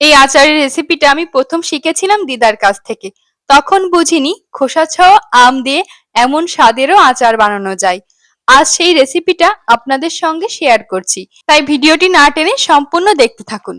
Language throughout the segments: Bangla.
এই আচারের রেসিপিটা আমি প্রথম শিখেছিলাম দিদার কাছ থেকে। তখন বুঝিনি খোসা ছাড়াও আম দিয়ে এমন স্বাদেরও আচার বানানো যায়। আজ সেই রেসিপিটা আপনাদের সঙ্গে শেয়ার করছি। তাই ভিডিওটি না টেনে সম্পূর্ণ দেখতে থাকুন।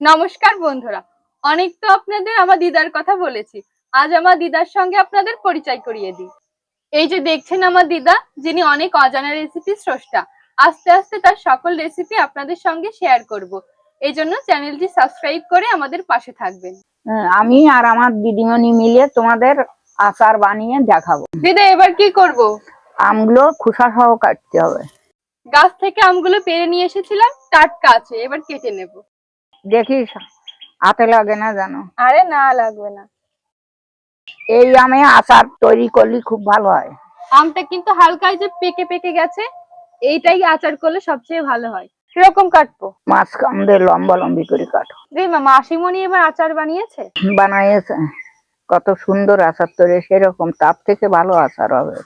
নমস্কার বন্ধুরা, অনেক তো আপনাদের আমার দিদার কথা বলেছি। আজ আমার দিদার সঙ্গে আপনাদের পরিচয় করিয়ে দিই। এই যে দেখছেন আমার দিদা, যিনি অনেক অজানা রেসিপি স্রষ্টা, আস্তে আস্তে তার সকল রেসিপি আপনাদের সঙ্গে শেয়ার করব। এই জন্য চ্যানেলটি সাবস্ক্রাইব করে আমাদের পাশে থাকবেন। হ্যাঁ, আমি আর আমার দিদিমণি মিলে তোমাদের আচার বানিয়ে দেখাবো। দিদা এবার কি করব? আমগুলো খোসা সহ কাটতে হবে। গাছ থেকে আমগুলো পেরে নিয়ে এসেছিলাম টাটকা আছে এবার কেটে নেব। দেখিস হাতে লাগে না জানো? আরে না লাগবে না। এই আমে আচার তৈরি করলে খুব ভালো হয়। আমটা কিন্তু হালকায় যে পেকে পেকে গেছে এইটাই আচার করলে সবচেয়ে ভালো হয়। কীরকম কাটবো? মাছ কামড়ে লম্বা লম্বি করে কাটো। দিমা মাসিমণি এবার আচার বানিয়েছে? বানাইয়েছে। কত সুন্দর আচার তৈরি সেরকম তার থেকে ভালো আচার হবে।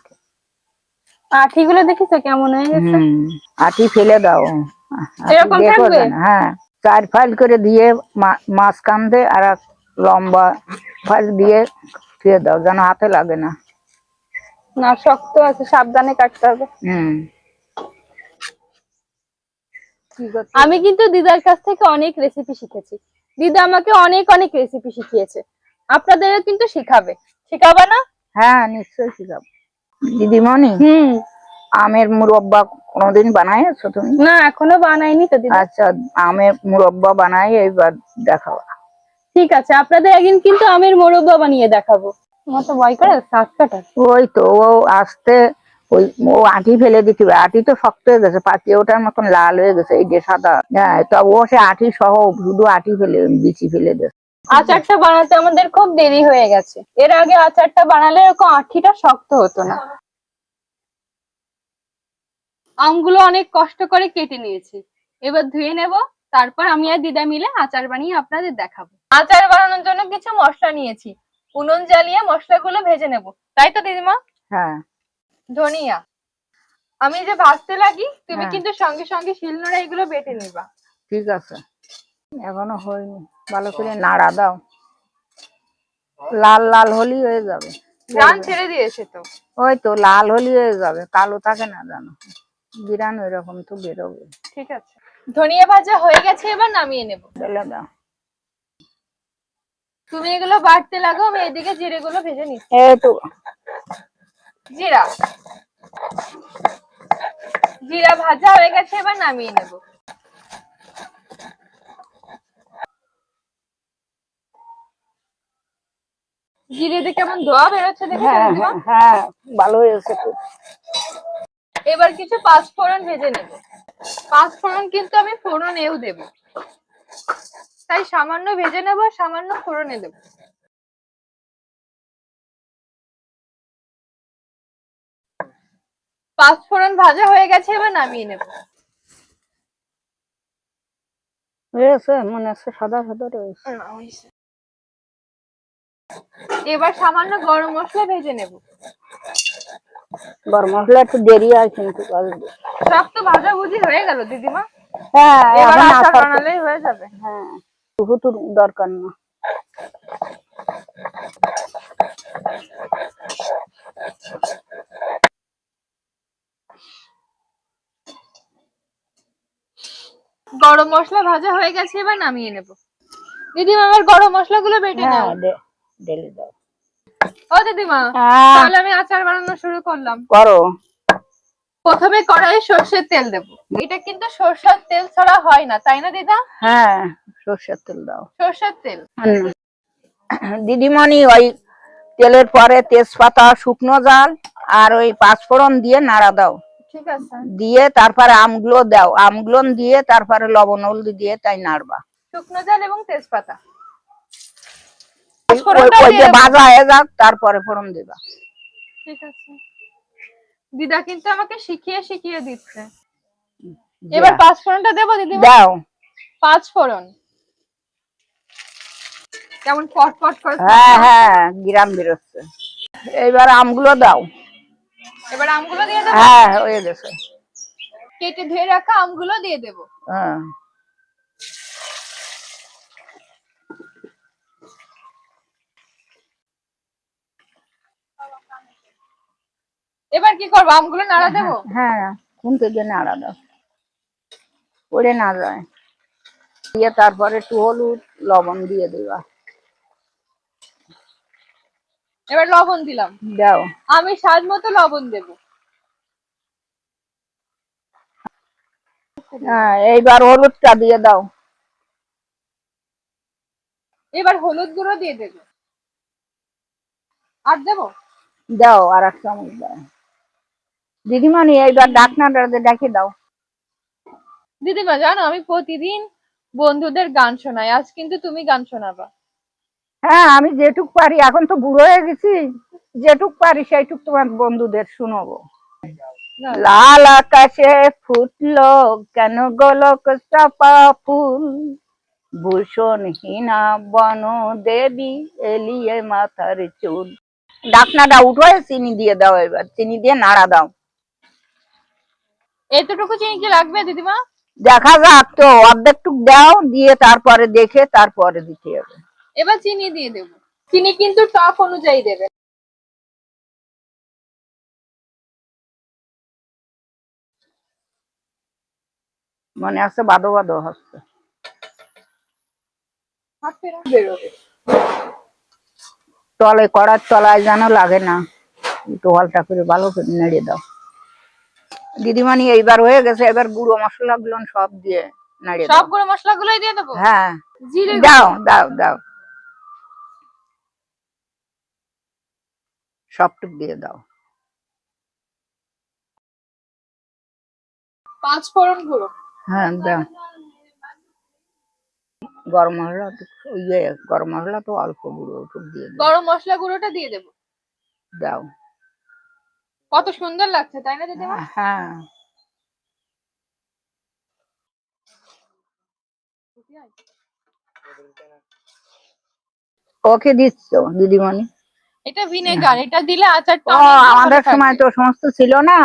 আঠিগুলো দেখেছ? কেমন হয়ে গেছে? আটি ফেলে দাও। এরকম থাকবে? হ্যাঁ। চার ফাইল করে দিয়ে মা- মাছ কান্দে আর লম্বা ফাইল দিয়ে ফিরে দাও যেন হাতে লাগে না। না শক্ত আছে সাবধানে কাটতে হবে। হুম। আমি কিন্তু দিদার কাছ থেকে অনেক রেসিপি শিখেছি। দিদা আমাকে অনেক অনেক রেসিপি শিখিয়েছে। আপনাদেরও কিন্তু শিখাবে। শিখাবে না? হ্যাঁ নিশ্চয়ই শিখাবো। দিদিমণি হুম। আমের মুরব্বা কোনোদিন বানাইছো তুমি? না এখনও বানাইনি তো দিদা। আচ্ছা আমের মুরব্বা বানাই এইবার দেখাও। ঠিক আছে আপনাদের একদিন কিন্তু আমের মোরব্বা বানিয়ে দেখাবো। আমার তো ভয় করে কাটার ওই তো ও আসতে ওই ও আটি ফেলে দিতে হবে আটি তো শক্ত হয়ে গেছে পাতি ওটার মতন লাল হয়ে গেছে এই যে সাদা। হ্যাঁ তা ও সে আটি সহ শুধু আটি ফেলে বিচি ফেলে দেয় আচারটা বানাতে আমাদের খুব দেরি হয়ে গেছে। এর আগে আচারটা বানালে এরকম আঠিটা শক্ত হতো না। আমগুলো অনেক কষ্ট করে কেটে নিয়েছি। এবার ধুয়ে নেব তারপর আমি আর দিদা মিলে আচার বানিয়ে আপনাদের দেখাবো। আচার বানানোর জন্য কিছু মশলা নিয়েছি। উনুন জ্বালিয়ে মশলাগুলো ভেজে নেব। তাই তো দিদিমা? হ্যাঁ। ধনিয়া। আমি যে ভাজতে লাগি তুমি হ্যাঁ। কিন্তু সঙ্গে সঙ্গে শিলনোড়া এগুলো বেটে নিবা। ঠিক আছে। এখনও হয়নি। ভালো করে নাড়া দাও। লাল লাল হলি হয়ে যাবে। রান ছেড়ে দিয়েছে তো। ওই তো লাল হলি হয়ে যাবে। কালো থাকে না জানো। বিরান ওই রকম তো বেরোবে। ঠিক আছে। ধনিয়া ভাজা হয়ে গেছে এবার নামিয়ে নেব। ঢেলে দাও। তুমি এগুলো বাটতে লাগো আমি এদিকে জিরে গুলো ভেজে নিচ্ছি। এই তো। জিরা। জিরা ভাজা হয়ে গেছে এবার নামিয়ে নেব। জিরে দিয়ে কেমন ধোয়া বেরোচ্ছে দেখে হ্যাঁ হ্যাঁ হ্যাঁ ভালো হয়েছে তো এবার কিছু পাঁচ ফোড়ন ভেজে নেব। পাঁচ ফোড়ন কিন্তু আমি ফোড়নেও দেব। তাই সামান্য ভেজে নেব সামান্য ফোড়নে দেব। পাঁচ ফোড়ন ভাজা হয়ে গেছে এবার নামিয়ে নেব। হয়েছে মনে হচ্ছে সাদা সাদা রয়েছে। এবার সামান্য গরম মশলা ভেজে নেব। গরম মশলা একটু দেরি হয় কিন্তু। সব তো ভাজা ভুজি হয়ে গেল দিদিমা। হ্যাঁ এবার আচার আচার বানালেই হয়ে যাবে। হ্যাঁ দরকার না। গরম মশলা ভাজা হয়ে গেছে এবার নামিয়ে নেব। দিদিমা এবার গরম মশলাগুলো বেটে নাও। ঢেলে দাও। ও দিদিমা তাহলে আমি আচার বানানো শুরু করলাম। করো। প্রথমে কড়াইয়ে সর্ষের তেল দেব। এটা কিন্তু সর্ষের তেল ছাড়া হয় না তাই না দিদা? হ্যাঁ সর্ষের তেল দাও। সর্ষের তেল। দিদিমণি ওই তেলের পরে তেজপাতা শুকনো জাল আর ওই পাঁচফোড়ন দিয়ে নাড়া দাও। ঠিক আছে। দিয়ে তারপরে আমগুলো দাও আমগুলো দিয়ে তারপরে লবণ হলদি দিয়ে তাই নাড়বা। শুকনো জাল এবং তেজপাতা। ওই- ফোড়নটা ওই দিয়ে যে দেবো। ভাজা হয়ে যাক তারপরে ফোড়ন দিবা। ঠিক আছে। দিদা কিন্তু আমাকে শিখিয়ে শিখিয়ে দিচ্ছে। এবার পাঁচ ফোড়নটা দেবো দিদিমা? দাও। পাঁচ ফোড়ন। কেমন পট পট করে হ্যাঁ হ্যাঁ গ্রাম বেরোচ্ছে। এইবার আমগুলো দাও। এবার আমগুলো দিয়ে দেব? হ্যাঁ হয়ে গেছে। কেটে ধুয়ে রাখা আমগুলো দিয়ে দেবো। হ্যাঁ। এবার কি করব আমগুলো নাড়া দেবো? হ্যাঁ, হ্যাঁ, হ্যাঁ খুনতে গিয়ে নাড়া দাও। পড়ে না যায়। দিয়ে তারপরে একটু হলুদ লবণ দিয়ে দেবা। এবার লবণ দিলাম। দাও। আমি স্বাদ মতো লবণ দেবো। হ্যাঁ এইবার হলুদটা দিয়ে দাও। এবার হলুদ গুঁড়ো দিয়ে দেবো। আর দেবো? দাও আর এক চামচ দাও। দিদিমণি এইবার ডাকনাটা ডেকে দাও। দিদিমা জানো আমি প্রতিদিন বন্ধুদের গান শোনাই। আজ কিন্তু তুমি গান শোনাবা। হ্যাঁ আমি যেটুক পারি এখন তো বুড়ো হয়ে গেছি যেটুক পারি সেইটুক তোমার বন্ধুদের শুনব। লাল আকাশে ফুটলো কেন গোলক চাপা ফুল? ভূষণ হীনা বন দেবী এলিয়ে মাথার চুল। ডাকনাটা উঠোয় চিনি দিয়ে দাও এবার চিনি দিয়ে নাড়া দাও। এতটুকু চিনি কি লাগবে দিদিমা? দেখা যাক তো অর্ধেকটুক দাও দিয়ে তারপরে দেখে তারপরে দিতে হবে। এবার চিনি দিয়ে দেবো। চিনি কিন্তু টক অনুযায়ী দেবে। মনে আছে বাদো বাদো হচ্ছে। বেরোবে। তলে কড়ার তলায় যেন লাগে না একটু হলটা করে ভালো করে নেড়ে দাও। দিদিমণি এইবার হয়ে গেছে এবার গুঁড়ো মশলা গুলো সব দিয়ে নেড়ে দাও। সব গুঁড়ো মশলা গুলোই দিয়ে দেবো? হ্যাঁ। দাও দাও দাও। সবটুক দিয়ে দাও। পাঁচ ফোড়ন গুঁড়ো। হ্যাঁ দাও। গরম মশলা তো ইয়ে গরম মশলা তো অল্প গুঁড়ো ওটুক দিয়ে দাও। গরম মশলা গুঁড়োটা দিয়ে দেবো। দাও। কত সুন্দর লাগছে তাই না দিদিমা? হ্যাঁ। ওকে দিচ্ছ দিদিমণি? এটা ভিনেগার এটা দিলে আচারটা আমাদের সময় তো সমস্ত ছিল না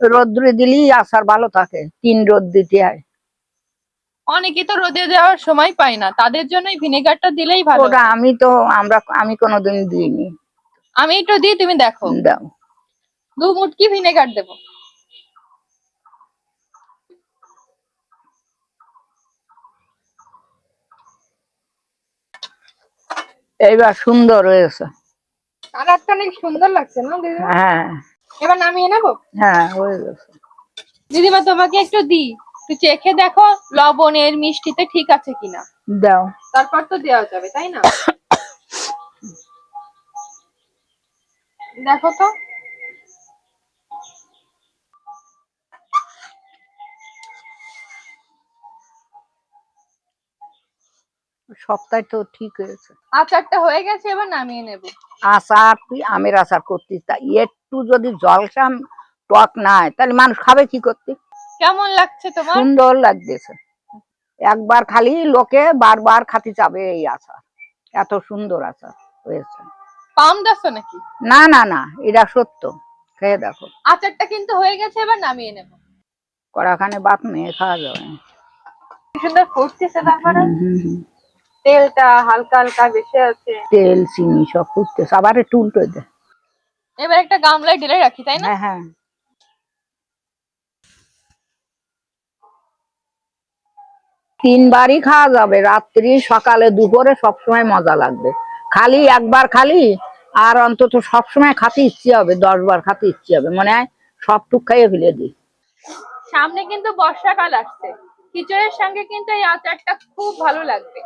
রোদ্রে দিলেই আচার ভালো থাকে তিন রোদ দিতে হয় অনেকে তো রোদে দেওয়ার সময় পায় না তাদের জন্যই ভিনেগারটা দিলেই ভালো ওটা আমি তো আমরা আমি কোনোদিন দিইনি। আমি একটু দিই তুমি দেখো। দাও। দু মুটকি ভিনেগার দেবো। এইবার সুন্দর হয়েছে। কালারটা অনেক সুন্দর লাগছে না দিদি হ্যাঁ। এবার নামিয়ে নেব? হ্যাঁ হয়ে গেছে দিদিমা তোমাকে একটু দিই। একটু চেখে দেখো লবণের মিষ্টিতে ঠিক আছে কিনা। দাও। তারপর তো দেওয়া যাবে তাই না? দেখো তো। সপ্তাহে তো ঠিক হয়েছে। আচারটা হয়ে গেছে এবার নামিয়ে নেব। আচার তুই আমের আচার করতিস তা একটু যদি জলসাম টক নাই তাহলে মানুষ খাবে কি করতে? কেমন লাগছে তোমার? সুন্দর লাগতেছে। একবার খালি লোকে বারবার খাতে যাবে এই আচার। এত সুন্দর আচার হয়েছে। পাম দাসো নাকি? না না না এটা সত্য। খেয়ে দেখো। আচারটা কিন্তু হয়ে গেছে এবার নামিয়ে নেব। কড়াখানে বাত মেয়ে খাওয়া যাবে সুন্দর ফুটতেছে তারপরে। তেলটা হালকা হালকা বেশি আছে তেল চিনি সব ফুটতেছে আবার একটু উল্টো দে। এবার একটা গামলায় ঢেলে রাখি তাই না? হ্যাঁ হ্যাঁ। তিনবারই খাওয়া যাবে। রাত্রি সকালে দুপুরে সবসময় মজা লাগবে। খালি একবার খালি আর অন্তত সবসময় খাতে ইচ্ছে হবে দশ বার খাতে ইচ্ছে হবে। মনে হয় সবটুক খাইয়ে ফেলে দিই। সামনে কিন্তু বর্ষাকাল আসছে। খিচুড়ির সঙ্গে কিন্তু এই আচারটা খুব ভালো লাগবে।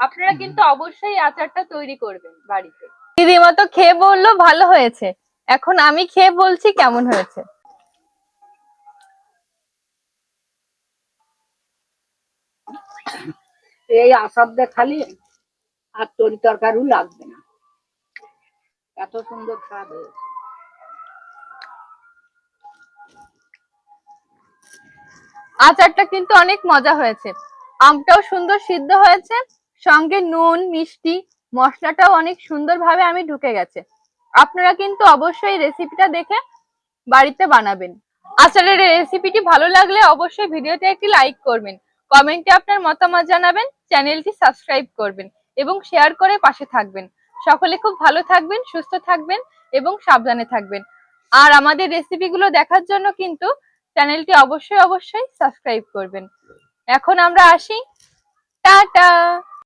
আপনারা কিন্তু অবশ্যই আচারটা তৈরি করবেন বাড়িতে। দিদিমা তো খেয়ে বলল ভালো হয়েছে। এখন আমি খেয়ে বলছি কেমন হয়েছে? এই আসার খালি আর তরি তরকারিও লাগবে না। এত সুন্দর স্বাদ হয়েছে। আচারটা কিন্তু অনেক মজা হয়েছে। আমটাও সুন্দর সিদ্ধ হয়েছে। সঙ্গে নুন, মিষ্টি, মশলাটাও অনেক সুন্দরভাবে আমি ঢুকে গেছে। আপনারা কিন্তু অবশ্যই রেসিপিটা দেখে বাড়িতে বানাবেন। আচারের রেসিপিটি ভালো লাগলে অবশ্যই ভিডিওতে একটি লাইক করবেন। কমেন্টে আপনার মতামত জানাবেন চ্যানেলটি সাবস্ক্রাইব করবেন এবং শেয়ার করে পাশে থাকবেন। সকলে খুব ভালো থাকবেন, সুস্থ থাকবেন এবং সাবধানে থাকবেন। আর আমাদের রেসিপিগুলো দেখার জন্য কিন্তু চ্যানেলটি অবশ্যই অবশ্যই সাবস্ক্রাইব করবেন। এখন আমরা আসি। টাটা!